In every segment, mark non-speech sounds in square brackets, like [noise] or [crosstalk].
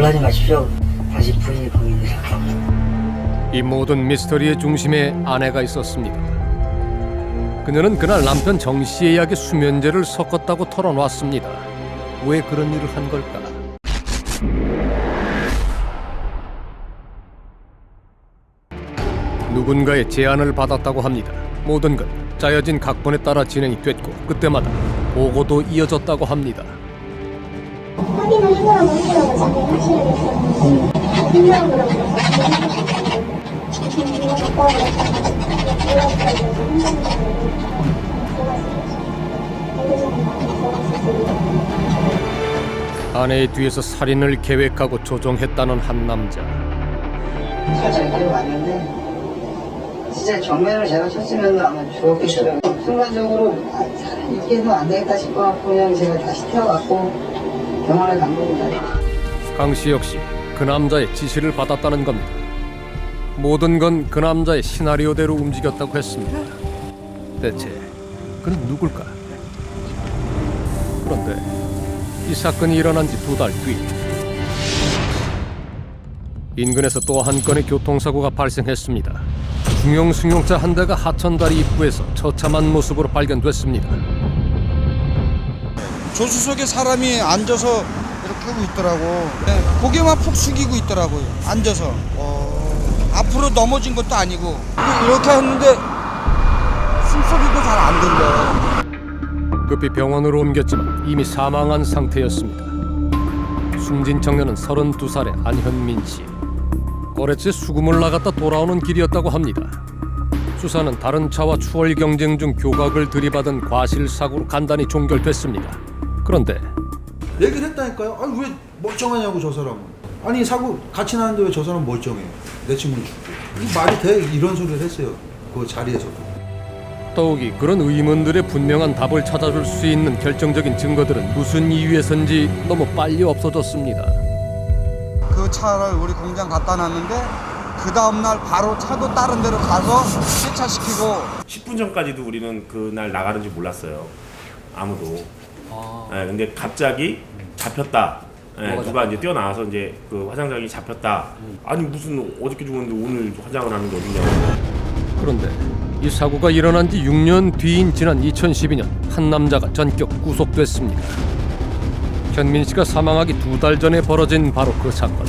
놀라지 마십시오. 다시 부인이 범인이라고. 이 모든 미스터리의 중심에 아내가 있었습니다. 그녀는 그날 남편 정 씨의 약에 수면제를 섞었다고 털어놨습니다. 왜 그런 일을 한 걸까? 누군가의 제안을 받았다고 합니다. 모든 건 짜여진 각본에 따라 진행이 됐고 그때마다 보고도 이어졌다고 합니다. 아내의 뒤에서 살인을 계획하고 조종했다는 한 남자. 살짝 이렇게 왔는데 진짜 정면을 제가 쳤으면 아마 죽었겠어요. 순간적으로 아, 해도 안 되겠다 싶어갖고 그냥 제가 다시 태워갖고 병원에 간 겁니다. 강씨 역시 그 남자의 지시를 받았다는 겁니다. 모든 건 그 남자의 시나리오대로 움직였다고 했습니다. 대체 그는 누굴까? 그런데 이 사건이 일어난 지 두 달 뒤 인근에서 또 한 건의 교통사고가 발생했습니다. 중형 승용차 한 대가 하천다리 입구에서 처참한 모습으로 발견됐습니다. 조수석에 사람이 앉아서 이렇게 하고 있더라고. 네, 고개만 푹 숙이고 있더라고요. 앉아서. 어, 앞으로 넘어진 것도 아니고 이렇게 했는데 숨소리도 잘 안 들려. 급히 병원으로 옮겼지만 이미 사망한 상태였습니다. 숨진 청년은 32살의 안현민 씨. 거래처에 수금을 나갔다 돌아오는 길이었다고 합니다. 수사는 다른 차와 추월 경쟁 중 교각을 들이받은 과실 사고로 간단히 종결됐습니다. 그런데 얘기를 했다니까요. 아니 왜 멀쩡하냐고 저 사람은. 아니 사고 같이 나는데 왜 저 사람 멀쩡해? 내 친구는 죽고. 이 말이 돼? 이런 소리를 했어요. 그 자리에서도. 더욱이 그런 의문들의 분명한 답을 찾아줄 수 있는 결정적인 증거들은 무슨 이유에선지 너무 빨리 없어졌습니다. 그 차를 우리 공장 갖다 놨는데 그 다음날 바로 차도 다른 데로 가서 세차시키고 10분 전까지도 우리는 그날 나가는지 몰랐어요. 아무도. 예, 근데 갑자기 잡혔다. 예, 누가 이제 뛰어나와서 이제 그 화장장이 잡혔다. 아니 무슨 어저께 죽었는데 오늘 화장을 하는 게 어딨냐고. 그런데 이 사고가 일어난 지 6년 뒤인 지난 2012년 한 남자가 전격 구속됐습니다. 현민 씨가 사망하기 두 달 전에 벌어진 바로 그 사건.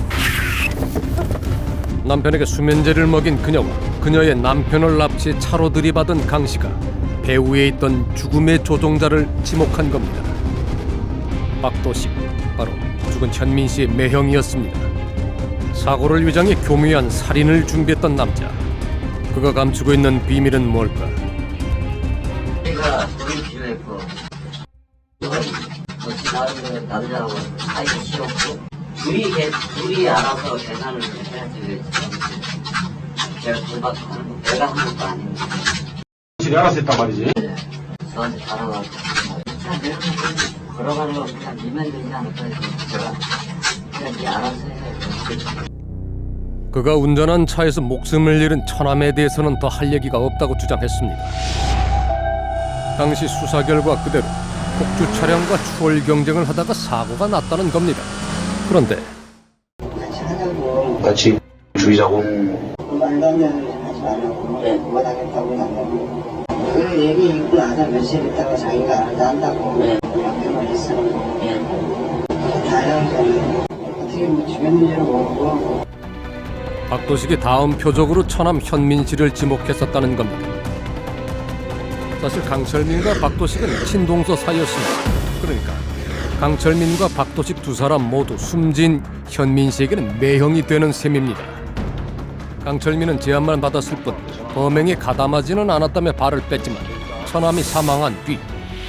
남편에게 수면제를 먹인 그녀와 그녀의 남편을 납치해 차로 들이받은 강 씨가 배후에 있던 죽음의 조종자를 지목한 겁니다. 박도식 바로 죽은 현민 씨의 매형이었습니다. 사고를 위장해 교묘한 살인을 준비했던 남자. 그가 감추고 있는 비밀은 뭘까? 필요했고 사이도 싫었고 둘이 알아서 계산을 해야지 왜 제가 돈 받고 하는 거 내가 한 것도 아닌데 집에 알아서 했단 말이지. 저한테 잘하고 자 내가 걸어가는 거 그냥 밀면 되지 않을까 해서 제가 그냥 네 알아서 해 그가 운전한 차에서 목숨을 잃은 처남에 대해서는 더 할 얘기가 없다고 주장했습니다. 당시 수사 결과 그대로 폭주 차량과 추월 경쟁을 하다가 사고가 났다는 겁니다. 그런데 같이 하자고 같이 죽이자고. 말도 안 되는 소리 하지 말라고 그거 하겠다고 한다고 그 얘기 있고 나서 며칠 있다가 자기가 알아서 한다고 약속을 했어 다행이잖아 어떻게 뭐 죽였는지를 모르고 박도식이 다음 표적으로 처남 현민 씨를 지목했었다는 겁니다. 사실 강철민과 박도식은 친동서 사이였습니다. 그러니까 강철민과 박도식 두 사람 모두 숨진 현민 씨에게는 매형이 되는 셈입니다. 강철민은 제안만 받았을 뿐 범행에 가담하지는 않았다며 발을 뺐지만 처남이 사망한 뒤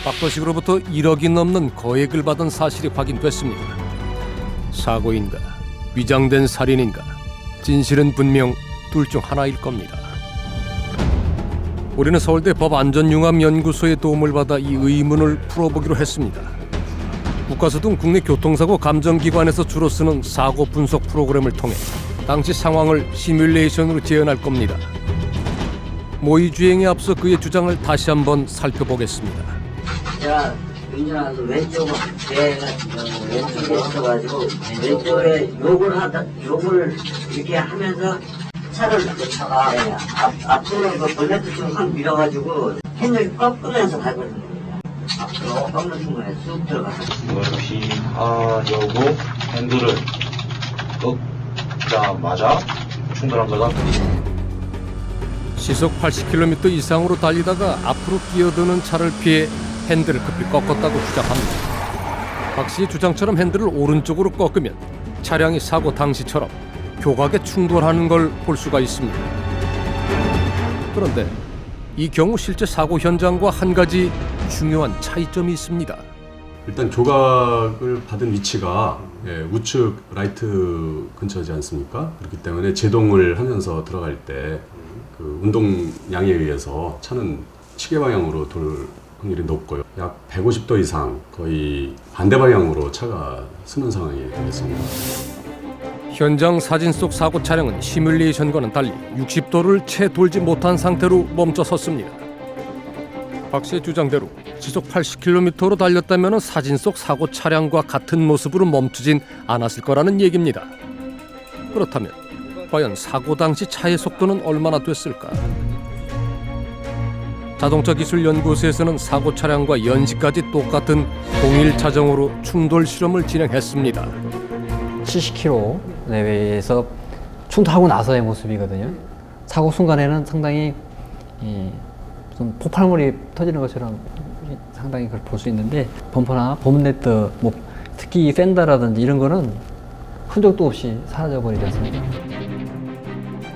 박도식으로부터 1억이 넘는 거액을 받은 사실이 확인됐습니다. 사고인가 위장된 살인인가 진실은 분명 둘 중 하나일 겁니다. 우리는 서울대 법안전융합연구소의 도움을 받아 이 의문을 풀어보기로 했습니다. 국가서 등 국내 교통사고 감정기관에서 주로 쓰는 사고 분석 프로그램을 통해 당시 상황을 시뮬레이션으로 재현할 겁니다. 모의 주행에 앞서 그의 주장을 다시 한번 살펴보겠습니다. 제가 운전하면서 왼쪽으로 배가 어, 왼쪽에 있어가지고 왼쪽에 욕을 하다 욕을 이렇게 하면서 차를 차가 앞, 앞으로 그 본네트 좀확 밀어가지고 핸들 꺾으면서 가거든요. 앞으로 꺾는 순간에 쑥 들어가서 높이 하려고 핸들을 꺾 자마자 충돌한 거다. 시속 80km 이상으로 달리다가 앞으로 끼어드는 차를 피해 핸들을 급히 꺾었다고 주장합니다. 박 씨의 주장처럼 핸들을 오른쪽으로 꺾으면 차량이 사고 당시처럼 교각에 충돌하는 걸 볼 수가 있습니다. 그런데 이 경우 실제 사고 현장과 한 가지 중요한 차이점이 있습니다. 일단 조각을 받은 위치가 예, 우측 라이트 근처지 않습니까? 그렇기 때문에 제동을 하면서 들어갈 때 그 운동량에 의해서 차는 시계 방향으로 돌 확률이 높고요. 약 150도 이상 거의 반대 방향으로 차가 쓰는 상황이 되겠습니다. 현장 사진 속 사고 차량은 시뮬레이션과는 달리 60도를 채 돌지 못한 상태로 멈춰 섰습니다. 박 씨의 주장대로 시속 80km로 달렸다면 사진 속 사고 차량과 같은 모습으로 멈추진 않았을 거라는 얘기입니다. 그렇다면 과연 사고 당시 차의 속도는 얼마나 됐을까? 자동차 기술 연구소에서는 사고 차량과 연식까지 똑같은 동일 차종으로 충돌 실험을 진행했습니다. 70km 내외에서 충돌하고 나서의 모습이거든요. 사고 순간에는 상당히 이, 좀 폭발물이 터지는 것처럼 상당히 그걸 볼 수 있는데 범퍼나 범네트, 뭐 특히 이 팬더라든지 이런 거는 흔적도 없이 사라져 버리지 않습니까?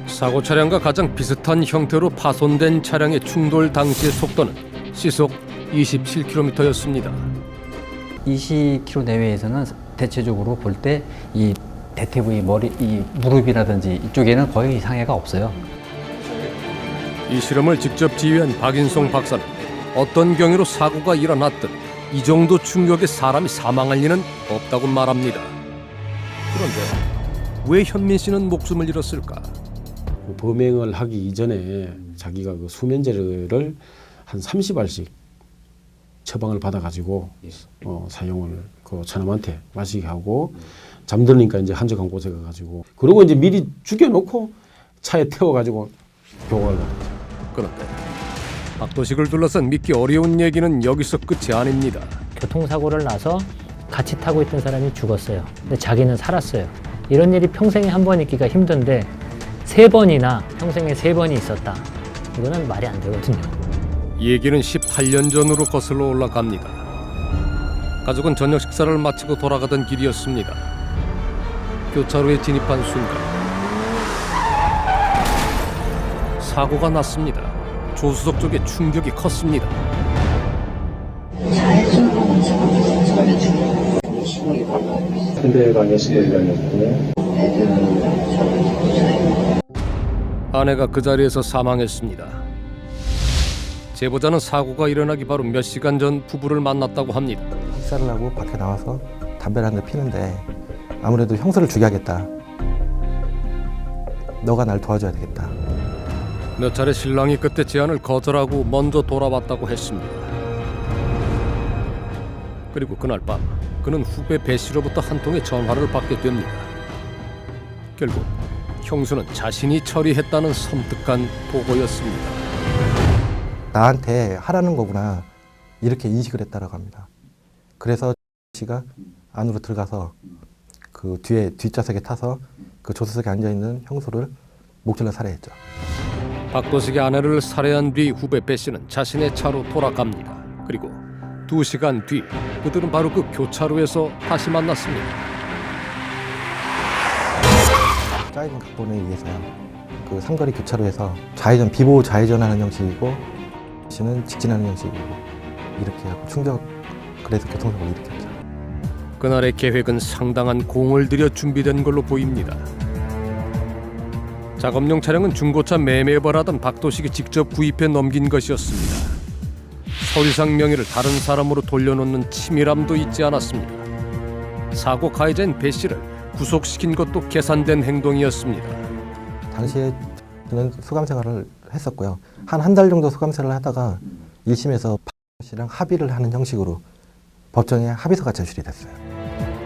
사고 차량과 가장 비슷한 형태로 파손된 차량의 충돌 당시의 속도는 시속 27km였습니다. 20km 내외에서는 대체적으로 볼 때 이 대퇴부의 머리, 이 무릎이라든지 이쪽에는 거의 상해가 없어요. 이 실험을 직접 지휘한 박인송 박사는 어떤 경위로 사고가 일어났든 이 정도 충격에 사람이 사망할 리는 없다고 말합니다. 그런데 왜 현민 씨는 목숨을 잃었을까? 그 범행을 하기 이전에 자기가 그 수면제를 한 30알씩 처방을 받아가지고 어, 사용을 그 처남한테 마시게 하고 잠들니까 이제 한적한 곳에 가가지고 그러고 이제 미리 죽여놓고 차에 태워가지고 교관을 갔죠. 그런데 박도식을 둘러싼 믿기 어려운 얘기는 여기서 끝이 아닙니다. 교통사고를 나서 같이 타고 있던 사람이 죽었어요. 근데 자기는 살았어요. 이런 일이 평생에 한 번 있기가 힘든데 세 번이나 평생에 세 번이 있었다. 이거는 말이 안 되거든요. 얘기는 18년 전으로 거슬러 올라갑니다. 가족은 저녁 식사를 마치고 돌아가던 길이었습니다. 교차로에 진입한 순간 사고가 났습니다. 조수석 쪽에 충격이 컸습니다. 아내가 그 자리에서 사망했습니다. 제보자는 사고가 일어나기 바로 몇 시간 전 부부를 만났다고 합니다. 식사를 하고 밖에 나와서 담배를 한 대 피는데 아무래도 형사를 죽여야겠다. 너가 날 도와줘야 되겠다. 몇 차례 신랑이 그때 제안을 거절하고 먼저 돌아왔다고 했습니다. 그리고 그날 밤 그는 후배 배 씨로부터 한 통의 전화를 받게 됩니다. 결국 형수는 자신이 처리했다는 섬뜩한 보고였습니다. 나한테 하라는 거구나. 이렇게 인식을 했다라고 합니다. 그래서 씨가 안으로 들어가서 그 뒤에 뒷좌석에 타서 그 조수석에 앉아 있는 형수를 목질러 살해했죠. 박도식의 아내를 살해한 뒤 후배 배 씨는 자신의 차로 돌아갑니다. 그리고 두 시간 뒤 그들은 바로 그 교차로에서 다시 만났습니다. 짜이는 각본에 의해서요. 그 삼거리 교차로에서 좌회전 비보 좌회전하는 형식이고 씨는 직진하는 형식이고 이렇게 하고 충격 그래서 교통사고를 일으켰죠. 그날의 계획은 상당한 공을 들여 준비된 걸로 보입니다. 작업용 차량은 중고차 매매업을 하던 박도식이 직접 구입해 넘긴 것이었습니다. 서류상 명의를 다른 사람으로 돌려놓는 치밀함도 있지 않았습니다. 사고 가해자인 배 씨를 구속시킨 것도 계산된 행동이었습니다. 당시에 저는 수감 생활을 했었고요. 한 한 달 정도 수감 생활을 하다가 1심에서 씨랑 합의를 하는 형식으로 법정에 합의서가 제출이 됐어요.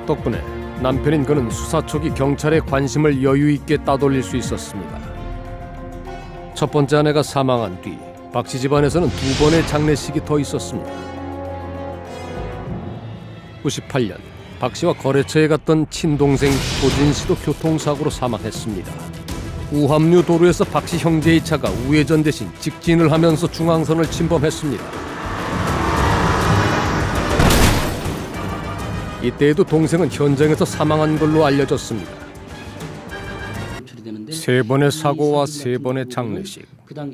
덕분에 남편인 그는 수사 초기 경찰의 관심을 여유 있게 따돌릴 수 있었습니다. 첫 번째 아내가 사망한 뒤 박씨 집안에서는 두 번의 장례식이 더 있었습니다. 98년 박 씨와 거래처에 갔던 친동생 고진 씨도 교통사고로 사망했습니다. 우합류 도로에서 박씨 형제의 차가 우회전 대신 직진을 하면서 중앙선을 침범했습니다. 이때에도 동생은 현장에서 사망한 걸로 알려졌습니다. 세 번의 사고와 세 번의 장례식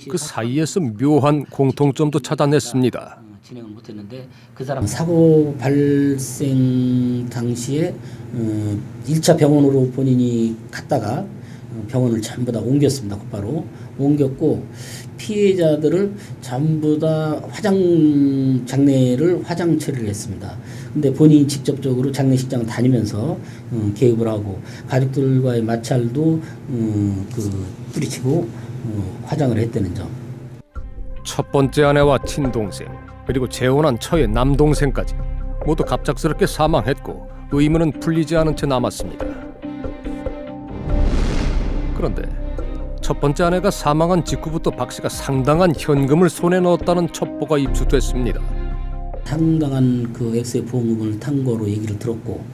그 사이에서 묘한 공통점도 찾아냈습니다. 진행을 못했는데 그 사람 사고 발생 당시에 어, 1차 병원으로 본인이 갔다가 어, 병원을 전부 다 옮겼습니다. 곧바로 옮겼고 피해자들을 전부 다 화장 장례를 화장 처리를 했습니다. 근데 본인이 직접적으로 장례식장 다니면서 어, 개입을 하고 가족들과의 마찰도 어, 그 뿌리치고 어, 화장을 했다는 점. 첫 번째 아내와 친동생 그리고 재혼한 처의 남동생까지 모두 갑작스럽게 사망했고 의문은 풀리지 않은 채 남았습니다. 그런데 첫 번째 아내가 사망한 직후부터 박 씨가 상당한 현금을 손에 넣었다는 첩보가 입수됐습니다. 상당한 그 액수의 보험금을 탄 거로 얘기를 들었고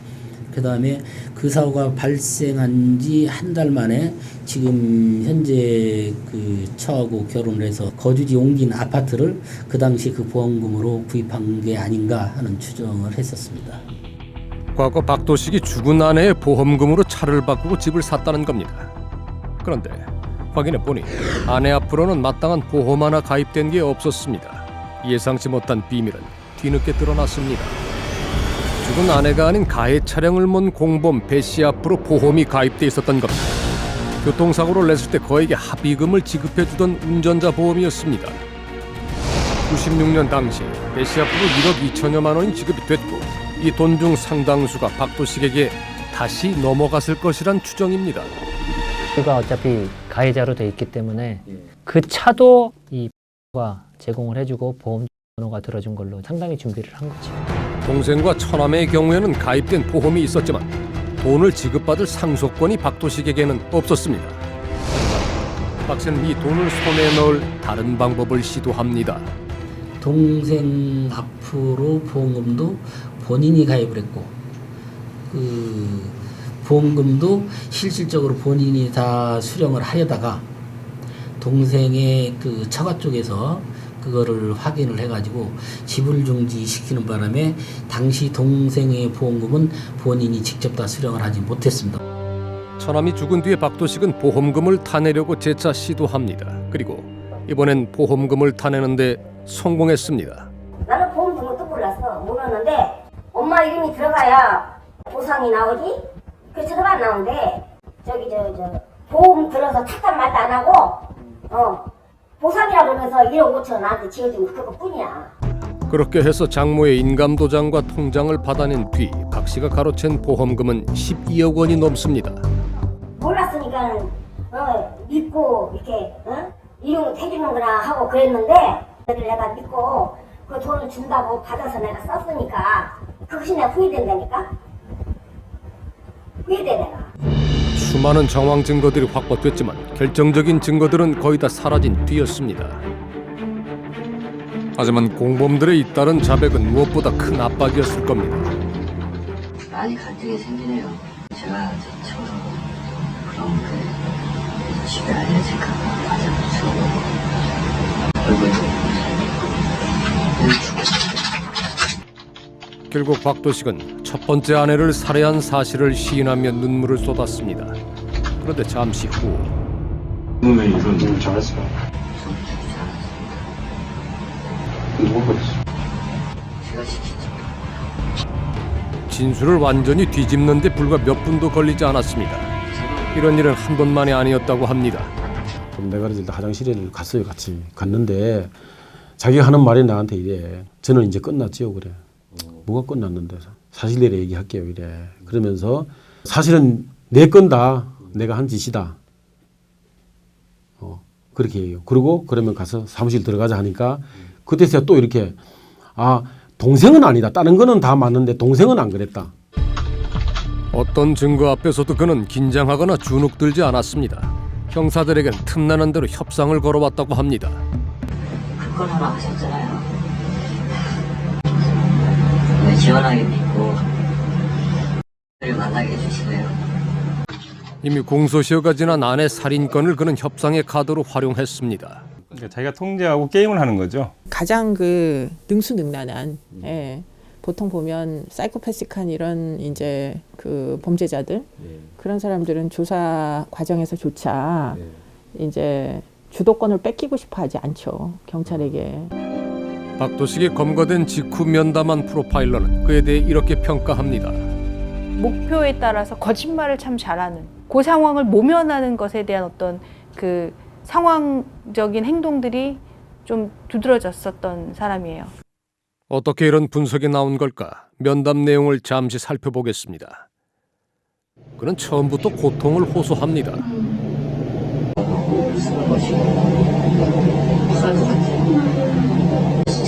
그 다음에 그 사고가 발생한 지 한 달 만에 지금 현재 그 처하고 결혼을 해서 거주지 옮긴 아파트를 그 당시 그 보험금으로 구입한 게 아닌가 하는 추정을 했었습니다. 과거 박도식이 죽은 아내의 보험금으로 차를 바꾸고 집을 샀다는 겁니다. 그런데 확인해 보니 아내 앞으로는 마땅한 보험 하나 가입된 게 없었습니다. 예상치 못한 비밀은 뒤늦게 드러났습니다. 죽은 아내가 아닌 가해 차량을 몬 공범 배씨 앞으로 보험이 가입돼 있었던 겁니다. 교통사고를 냈을 때 거에게 합의금을 지급해 주던 운전자 보험이었습니다. 96년 당시 배씨 앞으로 1억 2천여만 원이 지급이 됐고 이 돈 중 상당수가 박도식에게 다시 넘어갔을 것이란 추정입니다. 그가 어차피 가해자로 돼 있기 때문에 그 차도 이가 [laughs] 제공을 해주고 보험 번호가 들어준 걸로 상당히 준비를 한 거죠. 동생과 처남의 경우에는 가입된 보험이 있었지만 돈을 지급받을 상속권이 박도식에게는 없었습니다. 박 씨는 이 돈을 손에 넣을 다른 방법을 시도합니다. 동생 앞으로 보험금도 본인이 가입을 했고 그 보험금도 실질적으로 본인이 다 수령을 하려다가 동생의 그 처가 쪽에서 그거를 확인을 해가지고 지불 중지 시키는 바람에 당시 동생의 보험금은 본인이 직접 다 수령을 하지 못했습니다. 처남이 죽은 뒤에 박도식은 보험금을 타내려고 재차 시도합니다. 그리고 이번엔 보험금을 타내는데 성공했습니다. 나는 보험 든 것도 몰랐어. 몰랐는데 엄마 이름이 들어가야 보상이 나오지? 그렇지도 안 나오는데 저기 저 저 보험 들어서 탔단 말도 안 하고 어 보상이라 그러면서 1억 5천 나한테 지어준 그것뿐이야. 그렇게 해서 장모의 인감도장과 통장을 받아낸 뒤 박 씨가 가로챈 보험금은 12억 원이 넘습니다. 몰랐으니까는 어 믿고 이렇게 어? 이용 해주는구나 하고 그랬는데 그를 내가 믿고 그 돈을 준다고 받아서 내가 썼으니까 그것이 내가 후회된다니까 후회돼 내가. 수많은 정황 증거들이 확보됐지만 결정적인 증거들은 거의 다 사라진 뒤였습니다. 하지만 공범들의 잇따른 자백은 무엇보다 큰 압박이었을 겁니다. 많이 갈등이 생기네요. 제가 저 처음 그런 그 집에 알려질까 봐 가장 무서워. 얼굴 결국 박도식은 첫 번째 아내를 살해한 사실을 시인하며 눈물을 쏟았습니다. 그런데 잠시 후 놈의 일은 잘했어. 누가 그랬어? 제가 시키죠. 진술을 완전히 뒤집는데 불과 몇 분도 걸리지 않았습니다. 이런 일은 한 번만이 아니었다고 합니다. 그럼 내가 이제 화장실에 갔어요 같이 갔는데 자기가 하는 말이 나한테 이래 저는 이제 끝났지요 그래 뭐가 끝났는데 사실대로 얘기할게요 이래 그러면서 사실은 내 건다 내가 한 짓이다 어 그렇게 해요 그리고 그러면 가서 사무실 들어가자 하니까 그때서야 또 이렇게 아 동생은 아니다. 다른 거는 다 맞는데 동생은 안 그랬다. 어떤 증거 앞에서도 그는 긴장하거나 주눅들지 않았습니다. 형사들에겐 틈나는 대로 협상을 걸어왔다고 합니다. 그건 하나 하셨잖아요. 왜 지원하게 믿고 를 만나게 해주시네요. 이미 공소시효가 지난 아내 살인건을 그는 협상의 카드로 활용했습니다. 그러니까 자기가 통제하고 게임을 하는 거죠. 가장 그 능수능란한 예. 보통 보면 사이코패스한 이런 이제 그 범죄자들 그런 사람들은 조사 과정에서조차 이제 주도권을 뺏기고 싶어 하지 않죠 경찰에게 박도식이 검거된 직후 면담한 프로파일러는 그에 대해 이렇게 평가합니다. 목표에 따라서 거짓말을 참 잘하는 그 상황을 모면하는 것에 대한 어떤 그 상황적인 행동들이 좀 두드러졌었던 사람이에요. 어떻게 이런 분석이 나온 걸까? 면담 내용을 잠시 살펴보겠습니다. 그는 처음부터 고통을 호소합니다.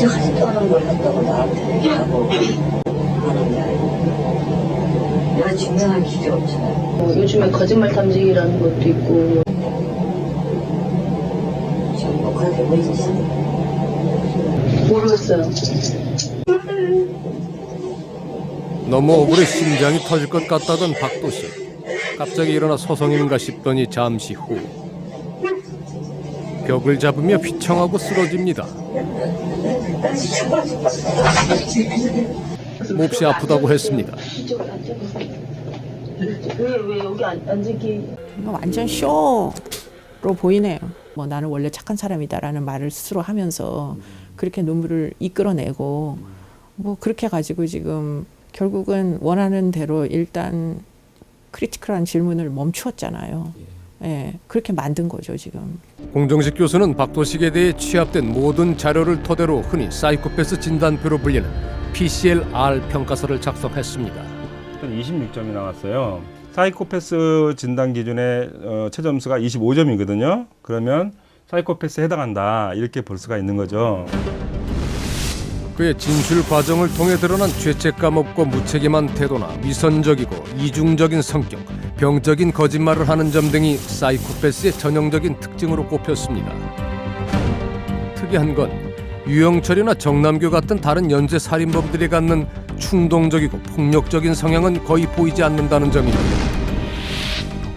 진짜 하지도 않은 걸 했다고 나한테 얘기하고 하는 게 아니고 내가 증명할 길이 없잖아요. 요즘에 거짓말 탐지기라는 것도 있고 지금 녹화 되고 있었어. 모르겠어요. 너무 억울해 심장이 터질 것 같다던 박도식. 갑자기 일어나 소송인가 싶더니 잠시 후 벽을 잡으며 휘청하고 쓰러집니다. 몹시 아프다고 했습니다. 완전 쇼로 보이네요 뭐 나는 원래 착한 사람이다라는 말을 스스로 하면서 그렇게 눈물을 이끌어내고 뭐 그렇게 가지고 지금 결국은 원하는 대로 일단 크리티컬한 질문을 멈추었잖아요. 예, 그렇게 만든 거죠 지금. 공정식 교수는 박도식에 대해 취합된 모든 자료를 토대로 흔히 사이코패스 진단표로 불리는 PCL-R 평가서를 작성했습니다. 26점이 나왔어요. 사이코패스 진단 기준의 어, 최점수가 25점이거든요. 그러면 사이코패스에 해당한다 이렇게 볼 수가 있는 거죠. 그의 진술 과정을 통해 드러난 죄책감 없고 무책임한 태도나 위선적이고 이중적인 성격, 병적인 거짓말을 하는 점 등이 사이코패스의 전형적인 특징으로 꼽혔습니다. 특이한 건 유영철이나 정남규 같은 다른 연쇄 살인범들이 갖는 충동적이고 폭력적인 성향은 거의 보이지 않는다는 점입니다.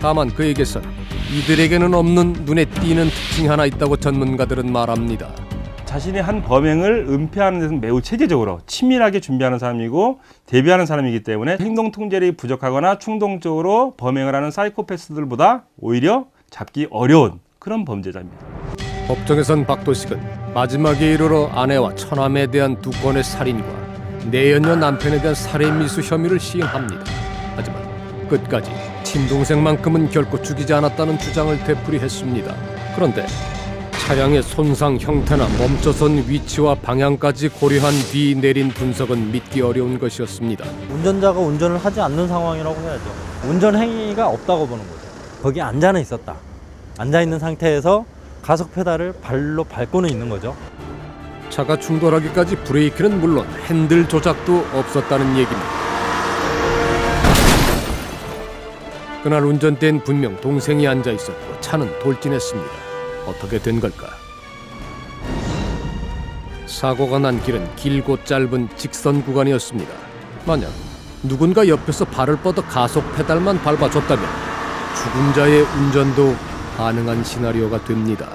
다만 그에게서는 이들에게는 없는 눈에 띄는 특징이 하나 있다고 전문가들은 말합니다. 자신이 한 범행을 은폐하는 데는 매우 체계적으로 치밀하게 준비하는 사람이고 대비하는 사람이기 때문에 행동 통제력이 부족하거나 충동적으로 범행을 하는 사이코패스들보다 오히려 잡기 어려운 그런 범죄자입니다. 법정에선 박도 식은 마지막에 이르러 아내와 처남에 대한 두 건의 살인과 내연녀 남편에 대한 살해 미수 혐의를 시인합니다. 하지만 끝까지 친동생만큼은 결코 죽이지 않았다는 주장을 되풀이했습니다. 그런데 차량의 손상 형태나 멈춰선 위치와 방향까지 고려한 뒤 내린 분석은 믿기 어려운 것이었습니다. 운전자가 운전을 하지 않는 상황이라고 해야죠. 운전 행위가 없다고 보는 거죠. 거기 앉아는 있었다. 앉아 있는 상태에서 가속 페달을 발로 밟고는 있는 거죠. 차가 충돌하기까지 브레이크는 물론 핸들 조작도 없었다는 얘기입니다. 그날 운전대엔 분명 동생이 앉아 있었고 차는 돌진했습니다. 어떻게 된 걸까? 사고가 난 길은 길고 짧은 직선 구간이었습니다. 만약 누군가 옆에서 발을 뻗어 가속 페달만 밟아줬다면 죽은 자의 운전도 가능한 시나리오가 됩니다.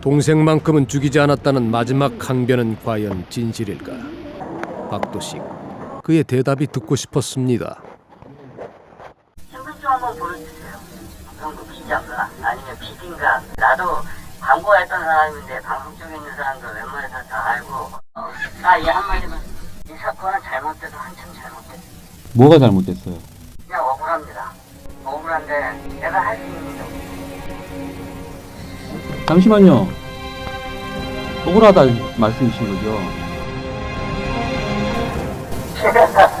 동생만큼은 죽이지 않았다는 마지막 항변은 과연 진실일까? 박도식 그의 대답이 듣고 싶었습니다. 신분증 한번 보여주세요. 방송 기자인가 PD인가 나도 광고했던 사람인데 방송 쪽에 있는 사람들 웬만해서 다 알고 어, 나얘 한마디만 이 사건은 잘못돼도 한참 잘못됐어. 뭐가 잘못됐어요? 그냥 억울합니다. 억울한데 내가 할 수 있는 게 잠시만요. 억울하다 말씀이신 거죠? [laughs]